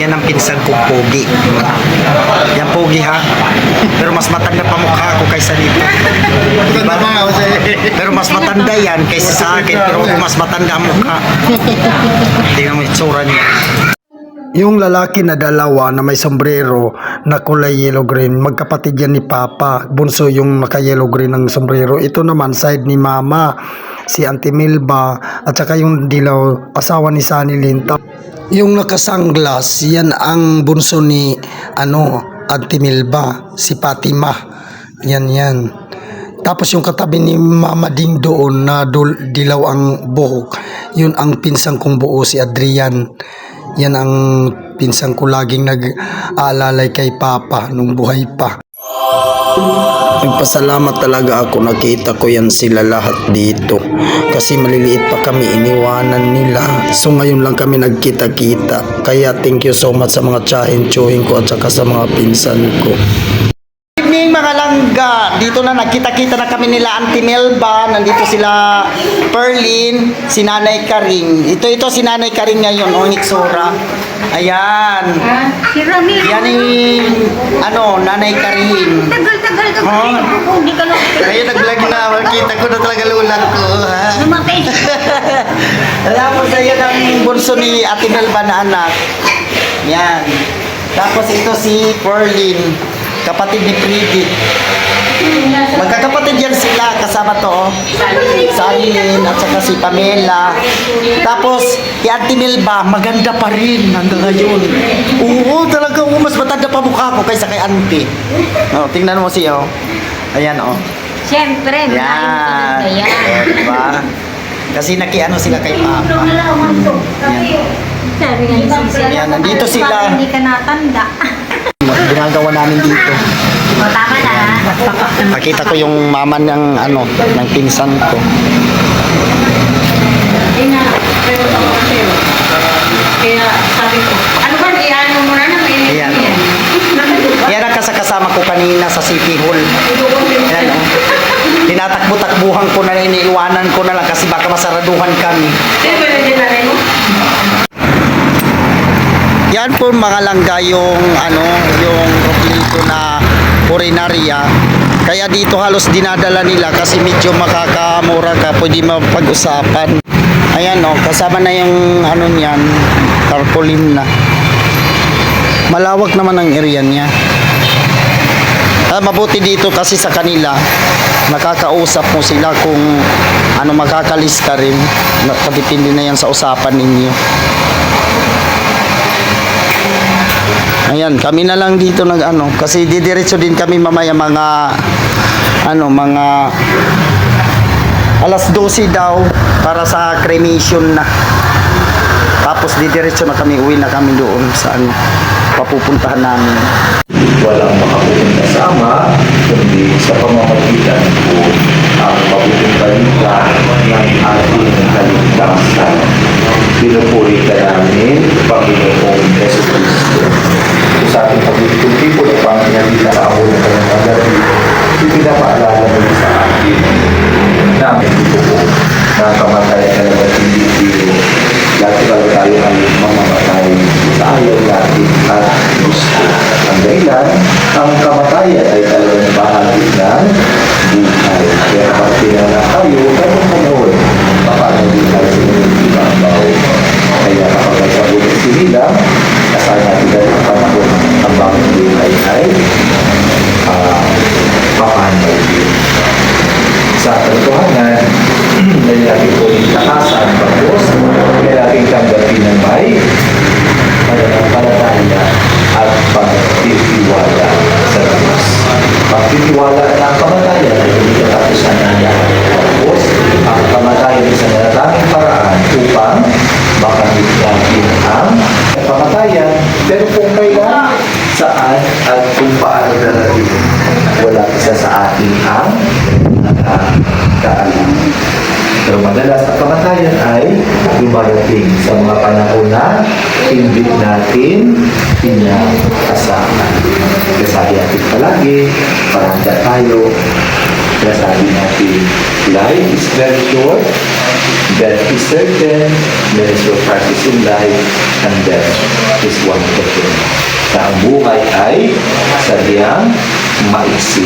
Yan ang pinsan kong pogi. Yan pogi ha. Pero mas matanda pa mukha ako kaysa dito. Diba? Pero mas matanda yan kaysa sa akin. Pero mas matanda ang mukha. Tingnan mo yung itsura niya. Yung lalaki na dalawa na may sombrero na kulay yellow green, magkapatid yan ni Papa. Bunso yung naka yellow green ng sombrero. Ito naman side ni Mama, si Auntie Milba, at saka yung dilaw, asawa ni Sunny Lynn. Yung nakasanglas, yan ang bunso ni ano, Auntie Milba, si Fatima. Yan yan. Tapos yung katabi ni Mama Ding doon na dul- dilaw ang buhok, yun ang pinsang kong buo si Adrian. Yan ang pinsang ko laging nag-aalalay kay Papa nung buhay pa. Nagpasalamat talaga ako nakita ko yan sila lahat dito. Kasi maliliit pa kami iniwanan nila. So ngayon lang kami nagkita-kita. Kaya thank you so much sa mga tsahin tsuhin ko at saka sa mga pinsan ko. evening mga langga. Dito na nagkita-kita na kami nila Auntie Melba. Nandito sila Perlin, si Nanay Karing. Ito ito si Nanay Karing ngayon, oh, itsura. Ayan. Ah, si Ramiro. Yan yung ano, Nanay Karing. Tagal-tagal ka Oh. pa rin. Hindi ka lang. Ayun, nag-vlog na. Makita ko na talaga lulang ko. Ha? Lumaki. Tapos ayan ang bunso ni Ate Melba na anak. Yan. Tapos ito si Perlin, kapatid ni Pridit. Magkakapatid yan sila, kasama to. oh. Salin at saka si Pamela. Tapos, si Auntie Melba, maganda pa rin hanggang ngayon. Oo, talaga, oo, mas matanda pa mukha ko kaysa kay Auntie. Oh, tingnan mo siya, oh. Ayan, oh. Siyempre, Yan. malayo ka Oh, diba? Kasi nakiano sila kay Papa. Yan. Yan, nandito sila. Hindi ka natanda. Ginagawa namin dito. O, tama na. Nakita ko yung mama ng ano, ng pinsan ko. Kaya sabi ko, ano ba, iano mo na na may Ayan. Yan ang kasakasama ko kanina sa City Hall. Yan, oh. Tinatakbo-takbuhan ko na rin, iniiwanan ko na lang kasi baka masaraduhan kami. Yan po mga langga yung ano, yung roplito na urinaria. Kaya dito halos dinadala nila kasi medyo makakamura ka, pwede mapag-usapan. Ayan oh, kasama na yung ano niyan, tarpaulin na. Malawak naman ang area niya. Ah, mabuti dito kasi sa kanila, nakakausap mo sila kung ano makakalis ka rin. Nakadepende na yan sa usapan ninyo. Ayan, kami na lang dito nag ano kasi didiretso din kami mamaya mga ano mga alas 12 daw para sa cremation na. Tapos didiretso na kami, uwi na kami doon sa ano, papupuntahan namin. walang makapuling kasama, kundi sa pamamagitan ko ang mapupuntahan ka ng ating kaligtasan. Pinupuri ka namin, Panginoong Yeso Cristo. Ang kamatayan ay dalawang bahagi ng buhay. Kaya kapag pinanganak tayo, ganun panahon, paano din tayo sinunod ibabaw. Kaya kapag nagsabulit sinila, kasama natin ang panahon, ang bagong buhay ay uh, paano din sa katotohanan na lagi po dumarating sa mga panahon na hindi natin pinakasahan. Kaya sabi natin palagi, paranda tayo. Kaya sabi natin, life is very short, Death is certain, there is no practice in life, and death is one of them. Na ang buhay ay sadyang maiksi.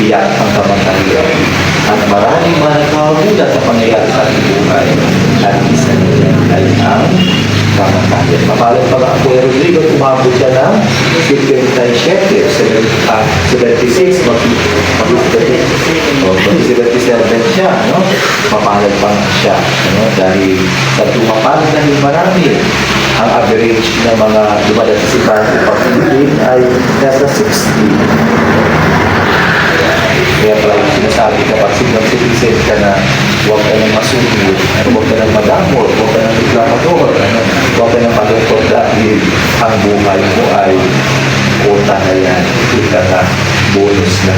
Tiyak ang kamatayan. At maraming mga nagkakagulat sa pangyayari sa ating buhay. At isa nila ay ang kamatayan. Mapalad pa nga Kuya Rodrigo, tumabot siya ng 57, 70, ah, 76, mag- mag- o, 77 siya, no? Mapalad pa nga siya, no? Dahil sa tumapalad dahil marami, ang average ng mga dumadating si Francis Pag-ibig ay nasa 60. Kaya sinasabi kapag signal citizen ka na huwag ka nang masunod, ano, huwag ka nang madamot, huwag ka nang reklamador, ano, huwag ka nang malungkot dahil ang buhay mo ay kota na yan. Ika na, bonus na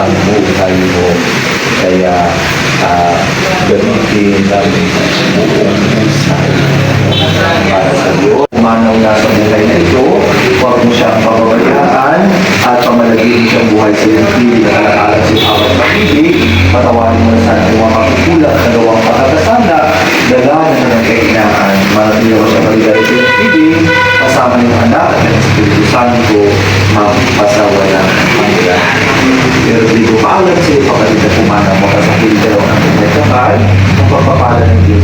ang buhay mo. Kaya ah, gamitin ang buong pusay para sa Diyos. Umanaw na sa buhay na ito, huwag mo siyang pababayaan at pamalagin siyang buhay sa iyong piling na alaala sa iyong awat ng pibig, patawarin mo na sa ating mga kakukulat na gawang pagkakasala, dalanan na ng kainaan, manatili mo siya maligay sa iyong piling, kasama ng anak at ng Espiritu Santo, magpasawa na hanggang. Pero di ko paalam sa iyo, kapatid na pumanaw mo sa pilitero ng pagkakakal, ang pagpapala ng Diyos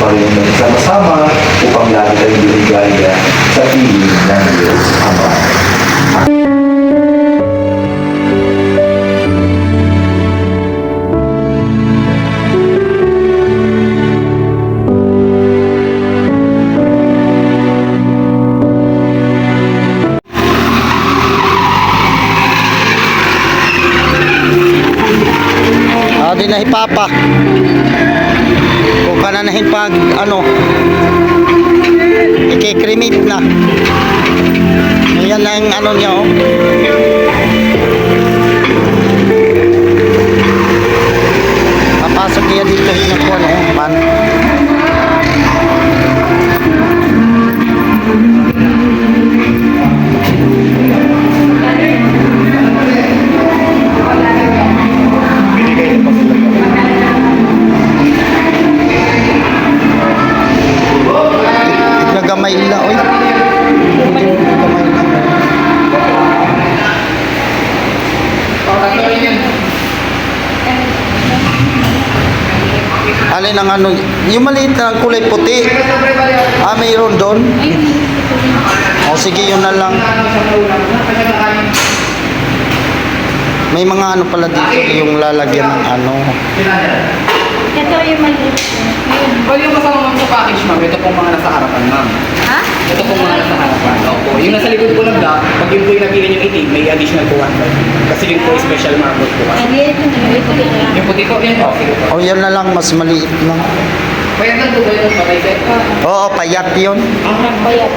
rin nagsama-sama upang lagi tayong binigaya sa piling ng Diyos Ama. Di na hipapa. Kung ka na nahin pag, ano, ikikrimit na. Ayan na yung ano niya, oh. Papasok niya dito yung oh, Alin ang ano, yung maliit na kulay puti. Ah, mayroon doon. O sige, yun na lang. May mga ano pala dito, yung lalagyan ng ano. Ito yung maliit. Well, yung kasama ma'am sa package, ma'am, ito pong mga nasa harapan, ma'am. Ha? Ito pong mga nasa harapan. Yung nasa likod po ng black, pag yun po yung nabili yung itim, may additional po 1 Kasi yun po yung special marble po. Maliit yung maliit ko lang. Yung puti po, yan po. Sige po. O yan na lang, mas maliit lang. Kaya lang po ba yung patay set? Oo, payat yun. Ang bayat.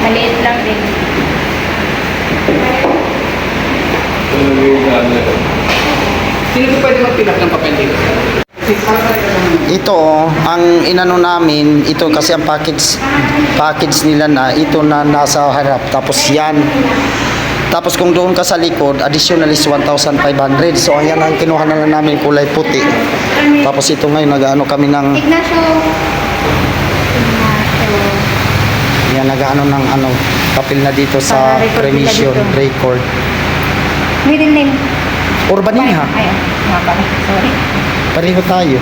Maliit lang din. Sino po pwede mag-fill up ng papel dito? Ito, oh, ang inano namin, ito kasi ang package package nila na ito na nasa harap. Tapos yan. Tapos kung doon ka sa likod, additional is 1,500. So ayan ang kinuha na lang namin kulay puti. Tapos ito ngayon nag-ano kami ng yan nag-ano ng ano papel na dito sa dito. record. Middle name. Urbaniha. Ayun. Nga pala. Sorry. Pareho tayo.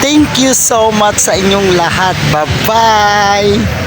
Thank you so much sa inyong lahat. Bye-bye!